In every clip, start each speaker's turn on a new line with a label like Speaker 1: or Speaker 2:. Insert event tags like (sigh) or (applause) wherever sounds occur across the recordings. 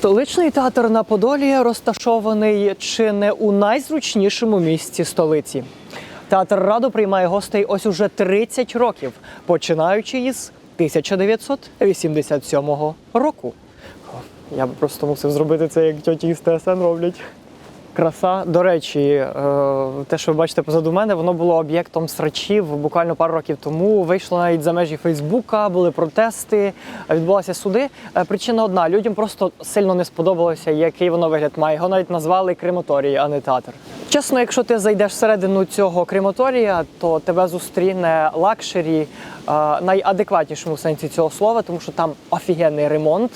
Speaker 1: Столичний театр на Подолі розташований чи не у найзручнішому місці столиці. Театр радо приймає гостей ось уже 30 років, починаючи із 1987 року. Я просто мусив зробити це, як тьоті з ТСН роблять. Краса, до речі, е, те, що ви бачите позаду мене, воно було об'єктом срачів буквально пару років тому. Вийшло навіть за межі Фейсбука, були протести, е, відбулися суди. Е, Причина одна: людям просто сильно не сподобалося, який воно вигляд має. Його навіть назвали крематорій, а не театр. Чесно, якщо ти зайдеш всередину цього крематорія, то тебе зустріне лакшері найадекватнішому сенсі цього слова, тому що там офігенний ремонт,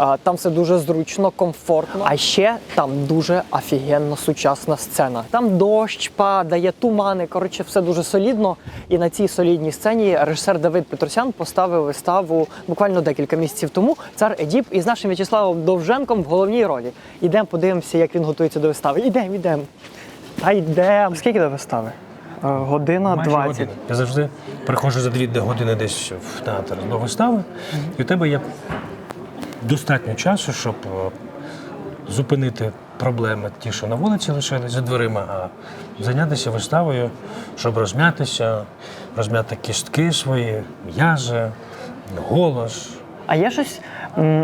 Speaker 1: е, там все дуже зручно, комфортно. А ще там дуже офігенно сучасна сцена. Там дощ падає, тумани. Коротше, все дуже солідно. І на цій солідній сцені режисер Давид Петросян поставив виставу буквально декілька місяців тому. Цар Едіп із нашим В'ячеславом Довженком в головній ролі. Ідемо, подивимося, як він готується до вистави. Ідемо, ідемо. Та йдемо. Скільки до вистави? Е, Година
Speaker 2: Майже
Speaker 1: 20.
Speaker 2: година. Я завжди приходжу за дві години десь в театр до вистави, і у тебе є достатньо часу, щоб е, зупинити проблеми, ті, що на вулиці лишились за дверима, а зайнятися виставою, щоб розм'ятися, розм'яти кістки свої, м'язи, голос.
Speaker 1: А є щось,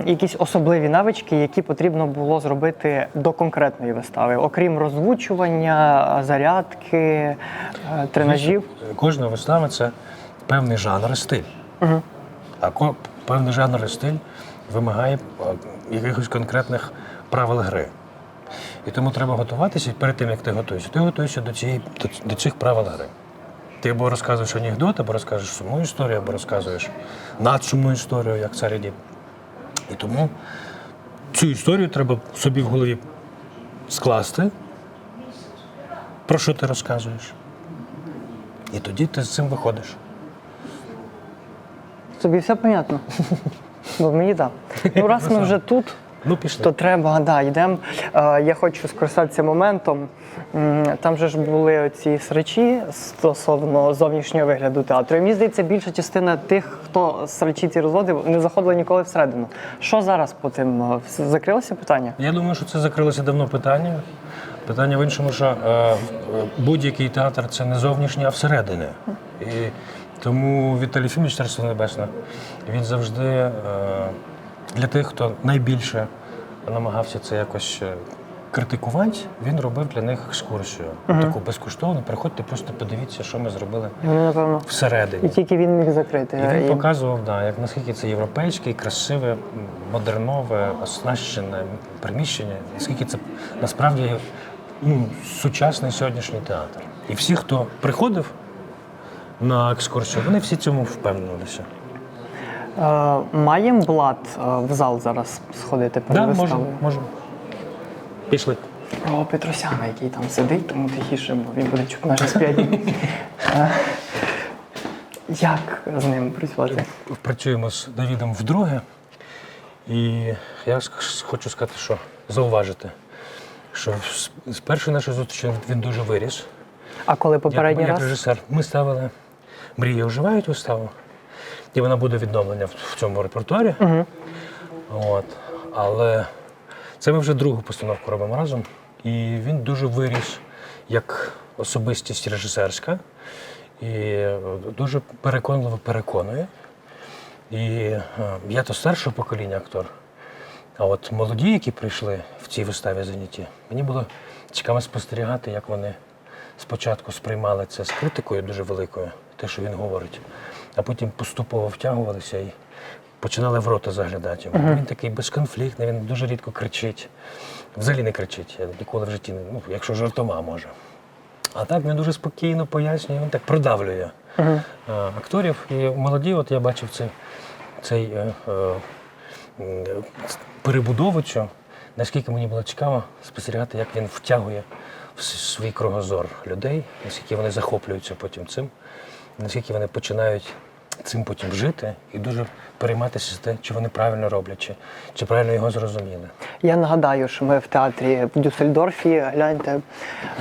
Speaker 1: якісь особливі навички, які потрібно було зробити до конкретної вистави, окрім розвучування, зарядки, е, тренажів?
Speaker 2: Кожна вистава це певний жанр і стиль.
Speaker 1: Угу.
Speaker 2: А певний жанр і стиль вимагає е, якихось конкретних правил гри. І тому треба готуватися перед тим, як ти готуєшся. Ти готуєшся до, цієї, до, цих правил гри. Ти або розказуєш анекдот, або розкажеш сумну історію, або розказуєш надсумну історію, як цар Едіп. І тому цю історію треба собі в голові скласти, про що ти розказуєш. І тоді ти з цим виходиш.
Speaker 1: Тобі все понятно? (laughs) Бо мені так. Ну, раз ми вже тут,
Speaker 2: Ну, пішли.
Speaker 1: то треба, да, йдемо. Е, я хочу скористатися моментом. Там же ж були ці срачі стосовно зовнішнього вигляду театру. І мені здається, більша частина тих, хто срачі ці розводив, не заходили ніколи всередину. Що зараз по тим? е, Закрилося питання?
Speaker 2: Я думаю, що це закрилося давно питання. Питання в іншому, що е, е, будь-який театр це не зовнішнє, а всередине. І тому Віталій Фіміч, Царство Небесне, він завжди е, для тих, хто найбільше намагався це якось е, критикувати, він робив для них екскурсію. Таку безкоштовну. Приходьте, просто подивіться, що ми зробили
Speaker 1: вони, напевно, і тільки він міг закрити.
Speaker 2: І він
Speaker 1: І-
Speaker 2: показував, да, як наскільки це європейське, красиве, модернове, оснащене приміщення, наскільки це насправді ну, сучасний сьогоднішній театр. І всі, хто приходив на екскурсію, вони всі цьому впевнилися.
Speaker 1: Е, Маємо блат е, в зал зараз сходити перед
Speaker 2: Да,
Speaker 1: виставою?
Speaker 2: можемо, можемо. Пішли.
Speaker 1: Про Петросяна, який там сидить, тому тихіше, бо він буде чути наші сп'яті. (laughs) Е, Як з ним працювати?
Speaker 2: Працюємо з Давідом вдруге. І я хочу сказати, що зауважити, що з- з першої нашої зустрічі він дуже виріс.
Speaker 1: А коли попередній
Speaker 2: як,
Speaker 1: раз?
Speaker 2: як режисер. Ми ставили Мрії оживають виставу, і вона буде відновлення в, в цьому репертуарі.
Speaker 1: Угу.
Speaker 2: От. Але це ми вже другу постановку робимо разом. І він дуже виріс як особистість режисерська і е, дуже переконливо переконує. І е, я то старшого покоління актор. А от молоді, які прийшли в цій виставі заняті, мені було цікаво спостерігати, як вони спочатку сприймали це з критикою дуже великою, те, що він говорить, а потім поступово втягувалися і починали в рота заглядати йому. Він такий безконфліктний, він дуже рідко кричить. Взагалі не кричить. Я ніколи в житті не, ну, якщо жартома може. А так він дуже спокійно пояснює, він так продавлює е, акторів. І молоді, от я бачив цей, цей е, е, перебудову наскільки мені було цікаво спостерігати, як він втягує в свій кругозор людей, наскільки вони захоплюються потім цим, наскільки вони починають цим потім жити і дуже перейматися те, чи вони правильно роблять, чи, чи правильно його зрозуміли.
Speaker 1: Я нагадаю, що ми в театрі в Дюссельдорфі. Гляньте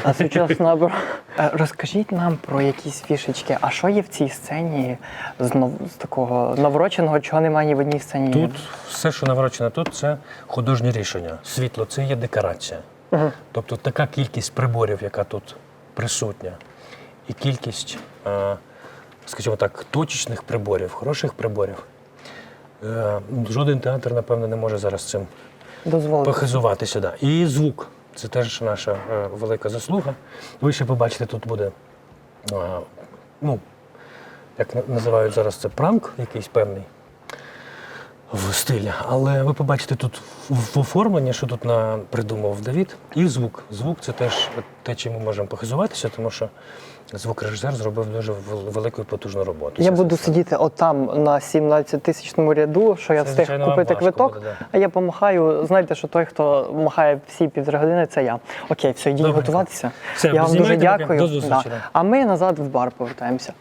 Speaker 1: а сучасна бро- Е, Розкажіть нам про якісь фішечки. А що є в цій сцені з, нов- з такого навороченого, чого немає ні в одній сцені?
Speaker 2: Тут все, що наворочено тут, це художнє рішення. Світло це є декорація.
Speaker 1: Мгм.
Speaker 2: Тобто така кількість приборів, яка тут присутня, і кількість, е, скажімо так, точечних приборів, хороших приборів. Е, Жоден театр, напевно, не може зараз цим
Speaker 1: Дозволити.
Speaker 2: похизуватися. Да. І звук це теж наша е, велика заслуга. Ви ще побачите, тут буде, е, ну, як називають зараз це пранк, якийсь певний в стилі. Але ви побачите тут в оформленні, що тут на, придумав Давід, і звук. Звук це теж те, чим ми можемо похизуватися, тому що звукорежисер зробив дуже велику і потужну роботу.
Speaker 1: Я буду сидіти отам на 17 тисячному ряду, що я
Speaker 2: Це,
Speaker 1: встиг
Speaker 2: звичайно,
Speaker 1: купити
Speaker 2: важко
Speaker 1: квиток,
Speaker 2: буде, да.
Speaker 1: а я помахаю. Знаєте, що той, хто махає всі півтори години, це я. Окей, все, йдіть готуватися.
Speaker 2: Все,
Speaker 1: я вам дуже дякую.
Speaker 2: До зустрічі,
Speaker 1: Да.
Speaker 2: да.
Speaker 1: А ми назад в бар повертаємося.